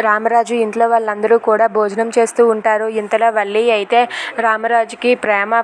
రామరాజు ఇంట్లో వాళ్ళందరూ కూడా భోజనం చేస్తూ ఉంటారు. ఇంతలో వల్లి అయితే రామరాజుకి ప్రేమ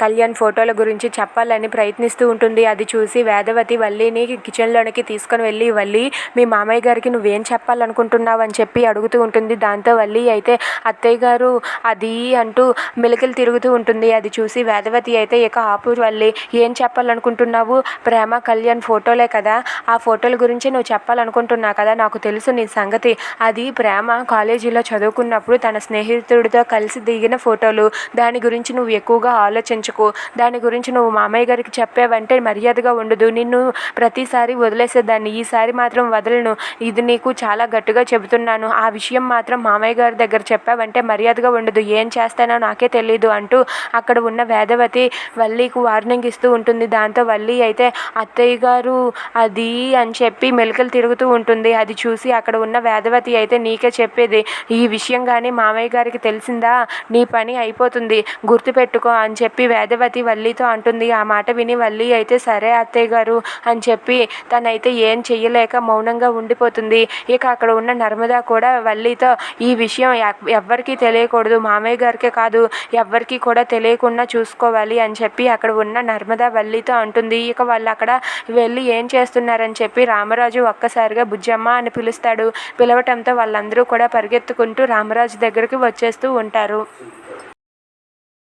కళ్యాణ్ ఫోటోల గురించి చెప్పాలని ప్రయత్నిస్తూ ఉంటుంది. అది చూసి వేదవతి వల్లిని కిచెన్లోనికి తీసుకొని వెళ్ళి వల్లి మీ మామయ్య గారికి నువ్వేం చెప్పాలనుకుంటున్నావు? అని చెప్పి అడుగుతూ ఉంటుంది. దాంతో వల్లి అయితే అత్తయ్య గారు అది అంటూ మెలికలు తిరుగుతూ ఉంటుంది. అది చూసి వేదవతి అయితే ఇక ఆపు వల్లి ఏం చెప్పాలనుకుంటున్నావు? ప్రేమ కళ్యాణ్ ఫోటోలే కదా. ఆ ఫోటోల గురించి నువ్వు చెప్పాలనుకుంటున్నావు కదా. నాకు తెలుసు నీ సంగతి. అది ప్రేమ కాలేజీలో చదువుకున్నప్పుడు తన స్నేహితుడితో కలిసి దిగిన ఫోటోలు దాని గురించి నువ్వు ఎక్కువగా ఆలోచించకు దాని గురించి నువ్వు మామయ్య గారికి చెప్పావంటే మర్యాదగా ఉండదు నిన్ను ప్రతిసారి వదిలేసేదాన్ని ఈసారి మాత్రం వదలను ఇది నీకు చాలా గట్టిగా చెబుతున్నాను ఆ విషయం మాత్రం మామయ్య గారి దగ్గర చెప్పావంటే మర్యాదగా ఉండదు ఏం చేస్తానో నాకే తెలియదు అంటూ అక్కడ ఉన్న వేదవతి వల్లీకు వార్నింగ్ ఇస్తూ ఉంటుంది దాంతో వల్లి అయితే అత్తయ్య గారు అది అని చెప్పి మెలికలు తిరుగుతూ ఉంటుంది అది చూసి అక్కడ ఉన్న వేదవతి అయితే నీకే చెప్పేది. ఈ విషయం కానీ మామయ్య గారికి తెలిసిందా? నీ పని అయిపోతుంది. గుర్తుపెట్టుకో అని చెప్పి వేదవతి వల్లితో అంటుంది. ఆ మాట విని వల్లి అయితే సరే అత్తయ్య గారు అని చెప్పి తనైతే ఏం చెయ్యలేక మౌనంగా ఉండిపోతుంది. ఇక అక్కడ ఉన్న నర్మదా కూడా వల్లితో ఈ విషయం ఎవ్వరికీ తెలియకూడదు. మామయ్య గారికే కాదు ఎవ్వరికీ కూడా తెలియకుండా చూసుకోవాలి అని చెప్పి అక్కడ ఉన్న నర్మదా వల్లితో అంటుంది. ఇక వాళ్ళు అక్కడ వెళ్ళి ఏం చేస్తున్నారని చెప్పి రామరాజు ఒక్కసారిగా బుజ్జమ్మ అని పిలుస్తాడు. పిలవటంతో వాళ్ళందరూ కూడా పరిగెత్తుకుంటూ రామరాజు దగ్గరికి వచ్చేస్తూ ఉంటారు.